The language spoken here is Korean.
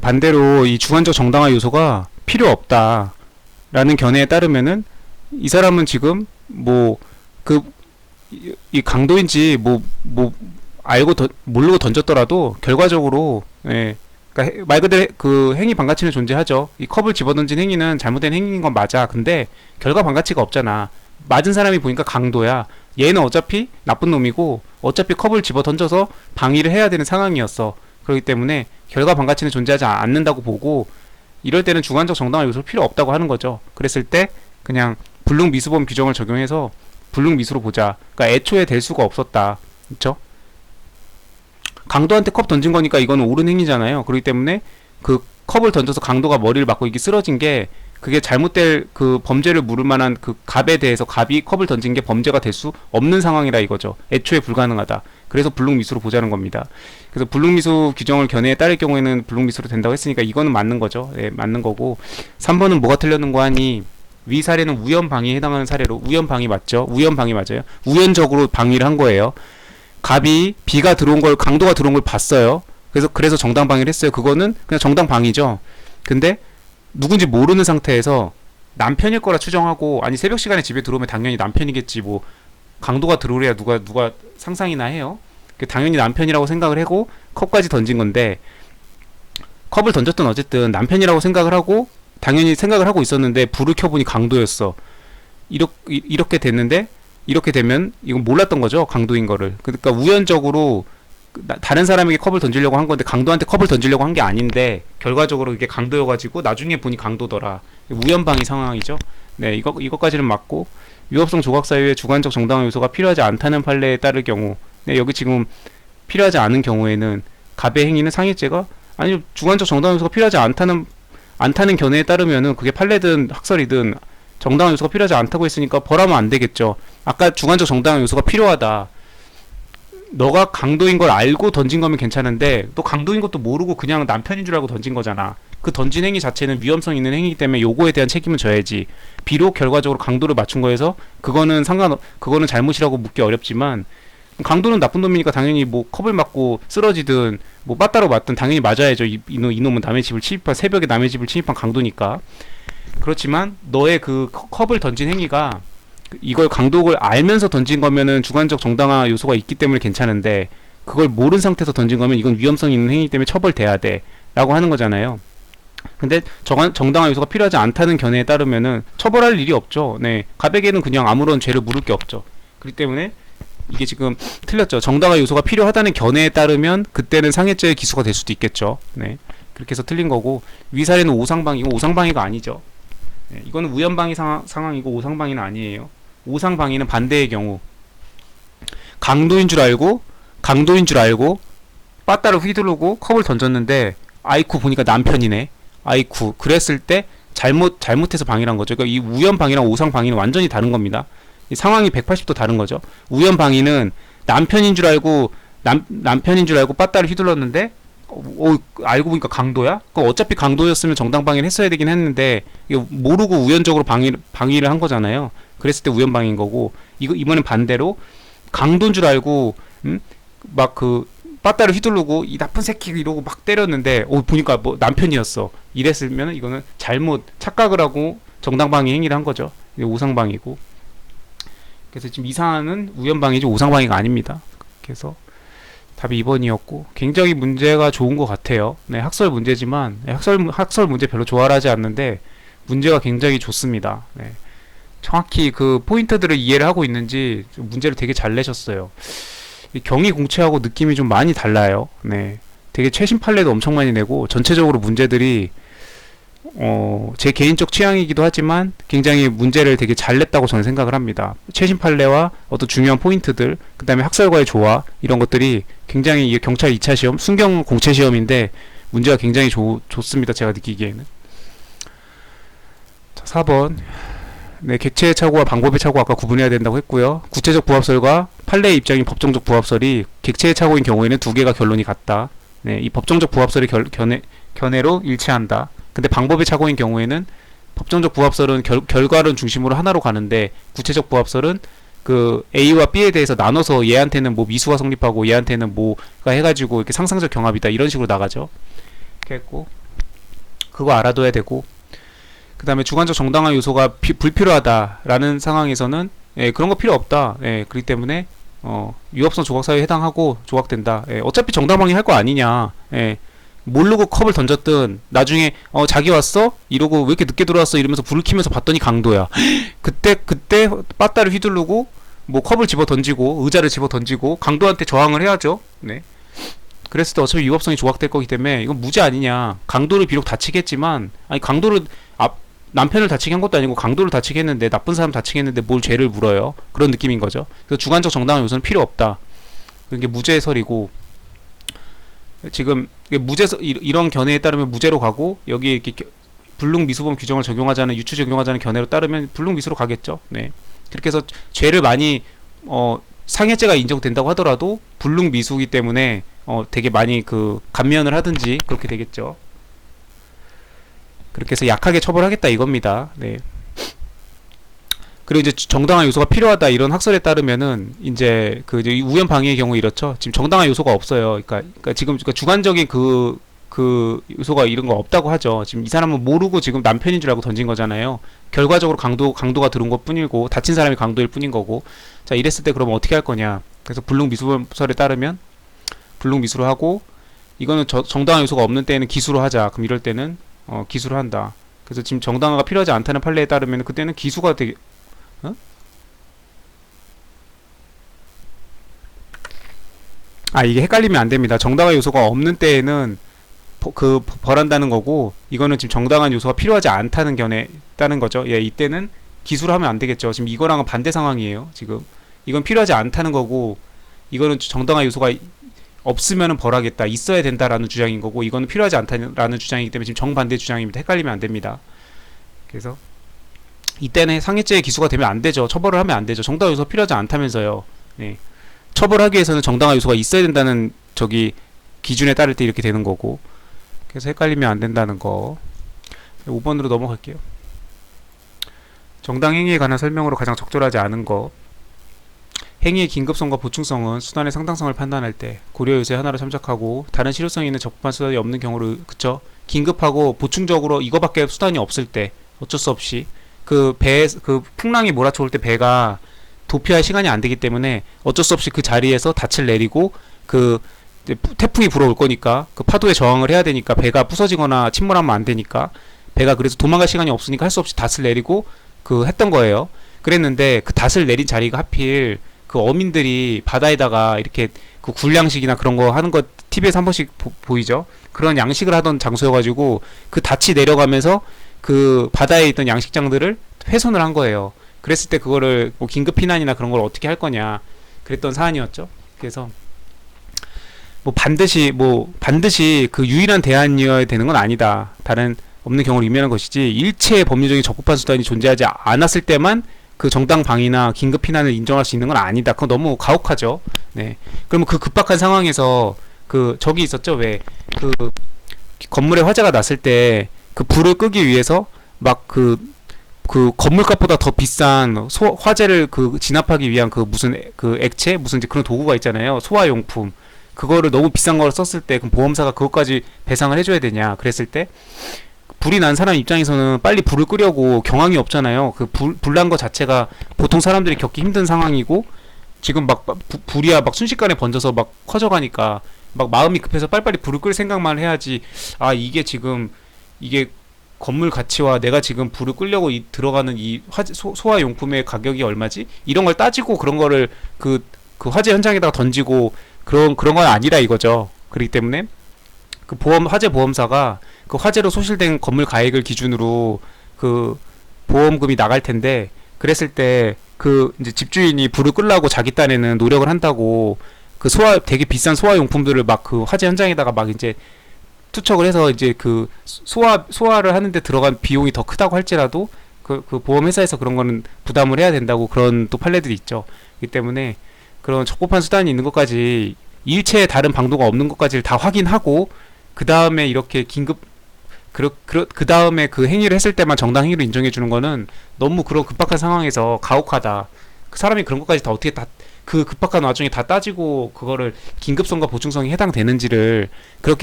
반대로 이 주관적 정당화 요소가 필요 없다라는 견해에 따르면은 이 사람은 지금 뭐 그 이 강도인지 뭐뭐 알고 던, 모르고 던졌더라도 결과적으로 예. 그러니까 해- 말 그대로 해- 그 행위 반가치는 존재하죠. 이 컵을 집어던진 행위는 잘못된 행위인 건 맞아. 근데 결과 반가치가 없잖아. 맞은 사람이 보니까 강도야. 얘는 어차피 나쁜 놈이고 어차피 컵을 집어 던져서 방위를 해야 되는 상황이었어. 그렇기 때문에 결과 반가치는 존재하지 않는다고 보고 이럴 때는 주관적 정당화 요소 필요 없다고 하는 거죠. 그랬을 때 그냥 불능 미수범 규정을 적용해서 불능 미수로 보자. 그러니까 애초에 될 수가 없었다. 그렇죠? 강도한테 컵 던진 거니까 이거는 옳은 행위잖아요. 그렇기 때문에 그 컵을 던져서 강도가 머리를 맞고 이게 쓰러진 게 그게 잘못될 그 범죄를 물을 만한 그 갑에 대해서 갑이 컵을 던진 게 범죄가 될 수 없는 상황이라 이거죠. 애초에 불가능하다. 그래서 불능미수로 보자는 겁니다. 그래서 불능미수 규정을 견해에 따를 경우에는 불능미수로 된다고 했으니까 이거는 맞는 거죠. 예, 맞는 거고 3번은 뭐가 틀렸는 거 하니 위 사례는 우연 방위에 해당하는 사례로 우연 방위 맞죠? 우연 방위 맞아요. 우연적으로 방위를 한 거예요. 갑이 비가 들어온 걸 강도가 들어온 걸 봤어요. 그래서 그래서 정당 방위를 했어요. 그거는 그냥 정당 방위죠. 근데 누군지 모르는 상태에서 남편일 거라 추정하고 아니 새벽 시간에 집에 들어오면 당연히 남편이겠지 뭐 강도가 들어오래야 누가 누가 상상이나 해요. 그 당연히 남편이라고 생각을 하고 컵까지 던진 건데 컵을 던졌든 어쨌든 남편이라고 생각을 하고 당연히 생각을 하고 있었는데 불을 켜보니 강도였어. 이렇게 이렇게 됐는데 이렇게 되면 이건 몰랐던 거죠 강도인 거를. 그러니까 우연적으로 나- 다른 사람에게 컵을 던지려고 한 건데 강도한테 컵을 던지려고 한 게 아닌데 결과적으로 이게 강도여가지고 나중에 보니 강도더라. 우연방위 상황이죠. 네, 이거 이것까지는 맞고 위법성 조각 사유에 주관적 정당화 요소가 필요하지 않다는 판례에 따를 경우, 네, 여기 지금 필요하지 않은 경우에는 갑의 행위는 상해죄가 아니 주관적 정당화 요소가 필요하지 않다는 않다는 견해에 따르면은 그게 판례든 학설이든 정당화 요소가 필요하지 않다고 했으니까 벌하면 안 되겠죠. 아까 주관적 정당화 요소가 필요하다. 너가 강도인 걸 알고 던진 거면 괜찮은데 또 강도인 것도 모르고 그냥 남편인 줄 알고 던진 거잖아. 그 던진 행위 자체는 위험성 있는 행위이기 때문에 요거에 대한 책임은 져야지. 비록 결과적으로 강도를 맞춘 거에서 그거는 상관 그거는 잘못이라고 묻기 어렵지만 강도는 나쁜 놈이니까 당연히 뭐 컵을 맞고 쓰러지든 뭐 빠따로 맞든 당연히 맞아야죠. 이, 이놈, 이놈은 남의 집을 침입한 새벽에 남의 집을 침입한 강도니까. 그렇지만 너의 그 컵- 컵을 던진 행위가 이걸 강도를 알면서 던진 거면은 주관적 정당화 요소가 있기 때문에 괜찮은데 그걸 모른 상태에서 던진 거면 이건 위험성 있는 행위 때문에 처벌돼야 돼라고 하는 거잖아요. 근데 정한, 정당화 요소가 필요하지 않다는 견해에 따르면은 처벌할 일이 없죠. 네. 가백에는 그냥 아무런 죄를 물을 게 없죠. 그렇기 때문에 이게 지금 틀렸죠. 정당화 요소가 필요하다는 견해에 따르면 그때는 상해죄의 기수가 될 수도 있겠죠. 네. 그렇게 해서 틀린 거고 위사례는 오상방이고 오상방위가 아니죠. 네. 이거는 우연방위 상황, 상황이고 오상방위는 아니에요. 오상방위는 반대의 경우 강도인 줄 알고 강도인 줄 알고 빠따를 휘두르고 컵을 던졌는데 아이쿠 보니까 남편이네. 아이쿠 그랬을 때 잘못 잘못해서 방해한 거죠. 그러니까 이 우연 방해랑 오상 방해는 완전히 다른 겁니다. 이 상황이 180도 다른 거죠. 우연 방해는 남편인 줄 알고 남 남편인 줄 알고 빠따를 휘둘렀는데 어, 어, 알고 보니까 강도야? 그럼 어차피 강도였으면 정당 방해를 했어야 되긴 했는데 모르고 우연적으로 방해 방해를 한 거잖아요. 그랬을 때 우연 방해인 거고 이거 이번엔 반대로 강도인 줄 알고 음? 막그 빠따를 휘두르고 이 나쁜 새끼 이러고 막 때렸는데 어 보니까 뭐 남편이었어. 이랬으면 이거는 잘못 착각을 하고 정당 방해 행위를 한 거죠. 방해고. 그래서 지금 이 사안은 우연 방해지 오상 방해가 아닙니다. 그래서 답이 2번이었고 굉장히 문제가 좋은 것 같아요. 네, 학설 문제지만 네, 학설 학설 문제 별로 좋아하지 않는데 문제가 굉장히 좋습니다. 네. 정확히 그 포인트들을 이해를 하고 있는지 좀 문제를 되게 잘 내셨어요. 이 경위 공채하고 느낌이 좀 많이 달라요. 네. 되게 최신 판례도 엄청 많이 내고 전체적으로 문제들이 어, 제 개인적 취향이기도 하지만 굉장히 문제를 되게 잘 냈다고 저는 생각을 합니다. 최신 판례와 어떤 중요한 포인트들, 그 다음에 학설과의 조화, 이런 것들이 굉장히 이게 경찰 2차 시험, 순경 공채 시험인데 문제가 굉장히 좋, 좋습니다. 제가 느끼기에는. 자, 4번. 네, 객체의 착오와 방법의 착오 아까 구분해야 된다고 했고요. 구체적 부합설과 판례의 입장인 법정적 부합설이 객체의 착오인 경우에는 두 개가 결론이 같다. 네, 이 법정적 부합설이 결, 견해, 견해로 일치한다. 근데 방법의 착오인 경우에는 법정적 부합설은 결, 결과론 중심으로 하나로 가는데 구체적 부합설은 그 A와 B에 대해서 나눠서 얘한테는 뭐 미수가 성립하고 얘한테는 뭐가 해가지고 이렇게 상상적 경합이다 이런 식으로 나가죠. 했고 그거 알아둬야 되고 그 다음에 주관적 정당한 요소가 비- 불필요하다라는 상황에서는 예, 그런 거 필요 없다. 예, 그렇기 때문에 어, 유합성 조각사유에 해당하고 조각된다. 예, 어차피 정당방위 할 거 아니냐. 예, 모르고 컵을 던졌든 나중에 어 자기 왔어 이러고 왜 이렇게 늦게 들어왔어 이러면서 불을 켜면서 봤더니 강도야. 그때 그때 빠따를 휘두르고 뭐 컵을 집어 던지고 의자를 집어 던지고 강도한테 저항을 해야죠. 네. 그랬을 때 어차피 유합성이 조각될 거기 때문에 이건 무죄 아니냐. 강도를 비록 다치겠지만 아니 강도를 앞 남편을 다치게 한 것도 아니고 강도를 다치게 했는데 나쁜 사람 다치게 했는데 뭘 죄를 물어요. 그런 느낌인 거죠. 그래서 주관적 정당한 요소는 필요 없다. 그게 무죄설이고 지금 이게 무죄 이런 견해에 따르면 무죄로 가고 여기 이렇게 겨- 불능 미수범 규정을 적용하자는 유추 적용하자는 견해로 따르면 불능 미수로 가겠죠. 네. 그렇게 해서 죄를 많이 어 상해죄가 인정된다고 하더라도 불능 미수기 때문에 어 되게 많이 그 감면을 하든지 그렇게 되겠죠. 그렇게 해서 약하게 처벌하겠다 이겁니다. 네. 그리고 이제 정당한 요소가 필요하다 이런 학설에 따르면은 이제 그 이제 우연 방해의 경우 이렇죠. 지금 정당한 요소가 없어요. 그러니까, 그러니까 지금 그 주관적인 그, 그 요소가 이런 거 없다고 하죠. 지금 이 사람은 모르고 지금 남편인 줄 알고 던진 거잖아요. 결과적으로 강도 강도가 들은 것 뿐이고 다친 사람이 강도일 뿐인 거고. 자 이랬을 때 그러면 어떻게 할 거냐? 그래서 불능 미수설에 따르면 불능 미수로 하고 이거는 저, 정당한 요소가 없는 때에는 기수로 하자. 그럼 이럴 때는 어, 기수로 한다. 그래서 지금 정당화가 필요하지 않다는 판례에 따르면 그때는 기수가 되게 어? 아 이게 헷갈리면 안 됩니다. 정당한 요소가 없는 때에는 버- 그 버- 벌한다는 거고 이거는 지금 정당한 요소가 필요하지 않다는 견해다는 거죠. 예, 이때는 기수를 하면 안 되겠죠. 지금 이거랑은 반대 상황이에요. 지금 이건 필요하지 않다는 거고 이거는 정당한 요소가 이- 없으면은 벌하겠다, 있어야 된다라는 주장인 거고 이거는 필요하지 않다는 주장이기 때문에 지금 정반대 주장입니다. 헷갈리면 안 됩니다. 그래서 이때는 상해죄의 기수가 되면 안 되죠. 처벌을 하면 안 되죠. 정당한 요소가 필요하지 않다면서요. 네. 처벌하기 위해서는 정당한 요소가 있어야 된다는 저기 기준에 따를 때 이렇게 되는 거고. 그래서 헷갈리면 안 된다는 거. 5번으로 넘어갈게요. 정당 행위에 관한 설명으로 가장 적절하지 않은 거. 행위의 긴급성과 보충성은 수단의 상당성을 판단할 때 고려 요소의 하나로 참작하고 다른 실효성이 있는 적법한 수단이 없는 경우를 그쵸? 긴급하고 보충적으로 이거밖에 수단이 없을 때 어쩔 수 없이 그 배 그 풍랑이 몰아쳐올 때 배가 도피할 시간이 안 되기 때문에 어쩔 수 없이 그 자리에서 닻을 내리고 그 태풍이 불어올 거니까 그 파도에 저항을 해야 되니까 배가 부서지거나 침몰하면 안 되니까 배가 그래서 도망갈 시간이 없으니까 할 수 없이 닻을 내리고 그 했던 거예요. 그랬는데 그 닻을 내린 자리가 하필 그 어민들이 바다에다가 이렇게 그 굴양식이나 그런 거 하는 거 TV에서 한 번씩 보, 이죠 그런 양식을 하던 장소여가지고 그 닻이 내려가면서 그 바다에 있던 양식장들을 훼손을 한 거예요. 그랬을 때 그거를 뭐 긴급 피난이나 그런 걸 어떻게 할 거냐 그랬던 사안이었죠. 그래서 뭐 반드시 뭐 반드시 그 유일한 대안이어야 되는 건 아니다. 다른 없는 경우를 의미하는 것이지 일체의 법률적인 적법한 수단이 존재하지 않았을 때만 그 정당 방위나 긴급 피난을 인정할 수 있는 건 아니다. 그건 너무 가혹하죠. 네. 그러면 그 급박한 상황에서 그 저기 있었죠. 왜 그 건물에 화재가 났을 때 그 불을 끄기 위해서 막그 그 건물값보다 더 비싼 소, 화재를 그 진압하기 위한 그 무슨 애- 그 액체? 무슨 이제 그런 도구가 있잖아요. 소화용품. 그거를 너무 비싼 걸 썼을 때 그럼 보험사가 그것까지 배상을 해줘야 되냐? 그랬을 때 불이 난 사람 입장에서는 빨리 불을 끄려고 경황이 없잖아요. 그불 불난 거 자체가 보통 사람들이 겪기 힘든 상황이고 지금 막 부- 불이야 막 순식간에 번져서 막 커져가니까 막 마음이 급해서 빨리빨리 불을 끌 생각만 해야지 아 이게 지금 이게 건물 가치와 내가 지금 불을 끌려고 이, 들어가는 이 화재, 소, 소화 용품의 가격이 얼마지? 이런 걸 따지고 그런 거를 그, 그 화재 현장에다가 던지고 그런, 그런 건 아니라 이거죠. 그렇기 때문에 그 보험, 화재 보험사가 그 화재로 소실된 건물 가액을 기준으로 그 보험금이 나갈 텐데 그랬을 때 그 이제 집주인이 불을 끌라고 자기 딴에는 노력을 한다고 그 소화 되게 비싼 소화 용품들을 막 그 화재 현장에다가 막 이제 투척을 해서 이제 그 소화 소화를 하는데 들어간 비용이 더 크다고 할지라도 그, 그 보험 회사에서 그런 거는 부담을 해야 된다고 그런 또 판례들이 있죠. 그렇기 때문에 그런 적법한 수단이 있는 것까지 일체의 다른 방도가 없는 것까지를 다 확인하고 그 다음에 이렇게 긴급 그, 그, 그 다음에 그 행위를 했을 때만 정당 행위로 인정해 주는 거는 너무 그런 급박한 상황에서 가혹하다. 그 사람이 그런 것까지 다 어떻게 다 그 급박한 와중에 다 따지고 그거를 긴급성과 보충성이 해당되는지를 그렇게